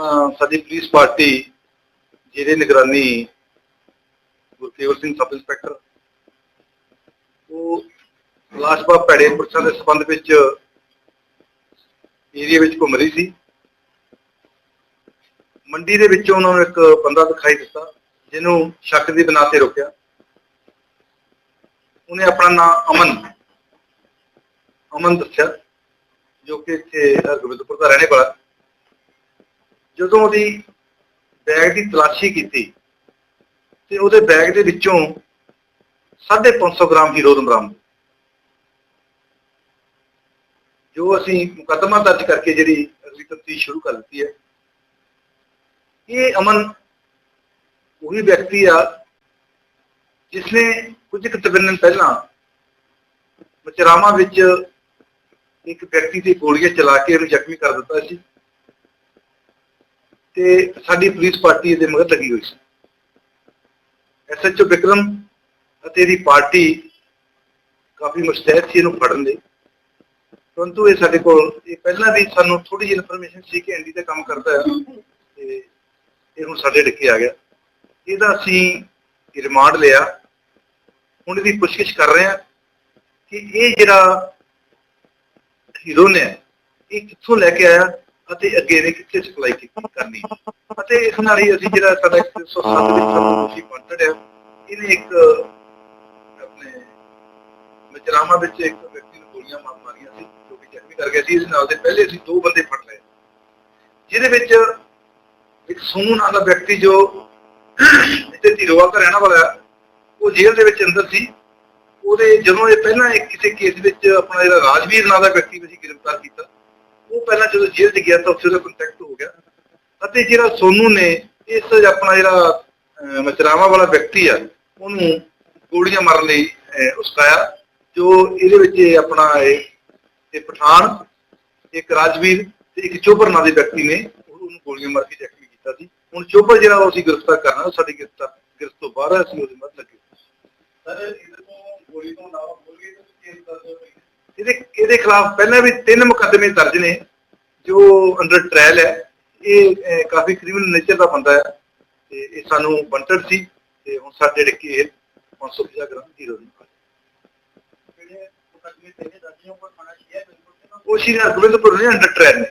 ਸਾਡੀ police party ਜਿਹੜੇ ਨਿਗਰਾਨੀ ਗੁਰਕੇਵਲ ਸਿੰਘ ਸਬ ਇੰਸਪੈਕਟਰ, ਉਹ ਲਾਸ਼ਬਾ ਭੈੜੇ ਪੁਰਸ਼ਾਂ ਦੇ ਸੰਬੰਧ ਵਿੱਚ ਏਰੀਆ ਵਿੱਚ ਘੁੰਮ ਰਹੀ ਸੀ। ਮੰਡੀ ਦੇ ਵਿੱਚੋਂ ਉਹਨਾਂ ਨੂੰ ਇੱਕ ਬੰਦਾ ਦਿਖਾਈ ਦਿੱਤਾ, ਜਿਹਨੂੰ ਸ਼ੱਕ ਦੀ ਬਣਾ ਤੇ ਰੋਕਿਆ। ਉਹਨੇ ਆਪਣਾ ਨਾਮ ਅਮਨ ਅਮਨ ਦੱਸਿਆ, ਜੋ ਕਿ ਇੱਥੇ ਗੁਰਦੁਆਰਾ ਦਾ ਰਹਿਣੇ ਵਾਲਾ। ਜਦੋਂ ਉਹਦੀ ਬੈਗ ਦੀ ਤਲਾਸ਼ੀ ਕੀਤੀ ਤੇ ਉਹਦੇ ਬੈਗ ਦੇ ਵਿੱਚੋਂ 550 ਗ੍ਰਾਮ ਹੀਰੋਇਨ ਬਰਾਮਦ। ਜੋ ਅਸੀਂ ਮੁਕੱਦਮਾ ਦਰਜ ਕਰਕੇ ਜਿਹੜੀ ਅਗਲੀ ਤਫਤੀਸ਼ ਸ਼ੁਰੂ ਕਰ ਦਿੱਤੀ ਹੈ, ਇਹ ਅਮਨ ਉਹੀ ਵਿਅਕਤੀ ਆ ਜਿਸਨੇ ਕੁਝ ਕੁ ਦਿਨ ਪਹਿਲਾਂ ਮਚਰਾਮਾ ਵਿੱਚ ਇੱਕ ਵਿਅਕਤੀ ਤੇ ਗੋਲੀਆਂ ਚਲਾ ਕੇ ਉਹਨੂੰ ਜ਼ਖਮੀ ਕਰ ਦਿੱਤਾ ਸੀ। ਤੇ ਸਾਡੀ ਪੁਲਿਸ ਪਾਰਟੀ ਇਹਦੇ ਮਗਰ ਲੱਗੀ ਹੋਈ ਸੀ। ਐਸਐਚਓ ਵਿਕਰਮ ਅਤੇ ਇਹਦੀ ਪਾਰਟੀ ਕਾਫੀ ਮੁਸਤੈਦ ਸੀ ਇਹਨੂੰ ਫੜਨ ਦੇ। ਪਰੰਤੂ ਇਹ ਸਾਡੇ ਕੋਲ, ਇਹ ਪਹਿਲਾਂ ਵੀ ਸਾਨੂੰ ਥੋੜੀ ਜਿਹੀ ਇਨਫੋਰਮੇਸ਼ਨ ਸੀ ਕਿ ਐਂਡੀ ਦਾ ਕੰਮ ਕਰਦਾ ਹੈ ਤੇ ਇਹ ਹੁਣ ਸਾਡੇ ਡਿੱਕੇ ਆ ਗਿਆ। ਇਹਦਾ ਅਸੀਂ ਰਿਮਾਂਡ ਲਿਆ। ਹੁਣ ਇਹਦੀ ਪੁੱਛਗਿੱਛ ਕਰ ਰਹੇ ਹਾਂ ਕਿ ਇਹ ਜਿਹੜਾ ਹੀਰੋ ਨੇ ਇਹ ਕਿੱਥੋਂ ਲੈ ਕੇ ਆਇਆ ਅਤੇ ਅੱਗੇ ਇਹਨੇ ਕਿੱਥੇ ਸਪਲਾਈ ਕੀਤੀ ਕਰਨੀ। ਅਤੇ ਇਸ ਨਾਲ ਹੀ ਅਸੀਂ ਜਿਹੜਾ ਸਾਡਾ 107 ਵਿੱਚ ਸਾਨੂੰ ਤੁਸੀਂ ਕੰਟੈਕਟ ਹੈ। ਇਹਨੇ ਇੱਕ ਆਪਣੇ ਮਜਰਾਮਾ ਵਿੱਚ ਇੱਕ ਵਿਅਕਤੀ ਨੂੰ ਗੋਲੀਆਂ ਮਾਰ ਮਾਰੀਆਂ ਸੀ ਜੋ ਕਿ ਜ਼ਖਮੀ ਕਰ ਗਿਆ ਸੀ। ਇਸ ਨਾਲ ਦੇ ਪਹਿਲੇ ਅਸੀਂ ਦੋ ਬੰਦੇ ਫੜ ਲਏ। ਜਿਹਦੇ ਵਿੱਚ ਇੱਕ ਸੋਨੂ ਨਾਂ ਦਾ ਵਿਅਕਤੀ ਜੋ ਇੱਥੇ ਧੀਰੋਵਾਲ ਦਾ ਰਹਿਣ ਵਾਲਾ ਉਹ ਜੇਲ੍ਹ ਦੇ ਵਿੱਚ ਅੰਦਰ ਸੀ। ਉਹਦੇ ਜਦੋਂ ਇਹ ਪਹਿਲਾਂ ਇੱਕ ਕਿਸੇ ਕੇਸ ਵਿੱਚ ਆਪਣਾ ਜਿਹੜਾ ਰਾਜਵੀਰ ਨਾਂ ਦਾ ਵਿਅਕਤੀ ਨੂੰ ਅਸੀਂ ਗ੍ਰਿਫਤਾਰ ਕੀਤਾ ਉਹ ਪਹਿਲਾਂ ਜਦੋਂ ਜੇਲ੍ਹ 'ਚ ਗਿਆ ਤਾਂ ਉੱਥੇ ਉਹਦਾ ਕੰਟੈਕਟ ਹੋ ਗਿਆ। ਅਤੇ ਜਿਹੜਾ ਸੋਨੂ ਨੇ ਇਸ ਆਪਣਾ ਜਿਹੜਾ ਅਹ, ਵਾਲਾ ਵਿਅਕਤੀ ਆ ਉਹਨੂੰ ਗੋਲੀਆਂ ਮਾਰਨ ਲਈ ਉਸਕਾਇਆ ਜੋ ਇਹਦੇ ਵਿੱਚ ਆਪਣਾ ਇਹ ਇਹ ਪਠਾਨ ਇੱਕ ਰਾਜਵੀਰ ਤੇ ਇੱਕ ਚੋਬਰ ਨਾਂ ਦੇ ਵਿਅਕਤੀ ਨੇ ਉਹਨੂੰ ਗੋਲੀਆਂ ਮਾਰ ਕੇ ਜ਼ਖਮੀ ਕੀਤਾ ਸੀ। ਹੁਣ ਚੋਬਰ ਜਿਹੜਾ ਉਹ ਅਸੀਂ ਗ੍ਰਿਫਤਾਰ ਕਰਨਾ ਉਹ ਸਾਡੀ ਗ੍ਰਿਫਤਾਰ ਗ੍ਰਿਫਤ ਤੋਂ ਬਾਹਰ ਅਸੀਂ ਉਹਦੇ ਮੱਦ ਲੱਗੇ। ਸਰ ਇਹਦੇ ਤੋਂ ਗੋਲੀ ਤੋਂ ਇਲਾਵਾ ਗੋਲੀ ਤੋਂ ਕੇਸ ਦਰਜ ਇਹਦੇ ਇਹਦੇ ਖਿਲਾਫ ਪਹਿਲਾਂ ਵੀ ਤਿੰਨ ਮੁਕੱਦਮੇ ਦਰਜ ਨੇ ਜੋ ਅੰਡਰ ਟ੍ਰਾਇਲ ਹੈ ਇਹ ਕਾਫੀ ਕ੍ਰਿਮੀਨਲ ਨੇਚਰ ਦਾ ਬੰਦਾ ਹੈ ਤੇ ਇਹ ਸਾਨੂੰ ਬੰਟਰ ਸੀ ਤੇ ਹੁਣ ਸਾਡੇ ਡਿੱਕੇ ਇਹ 550 ਗ੍ਰਾਮ ਦੀ ਉਹ ਸ਼੍ਰੀ ਹਰਗੋਬਿੰਦਪੁਰ ਨੇ ਅੰਡਰ ਟ੍ਰਾਇਲ ਨੇ।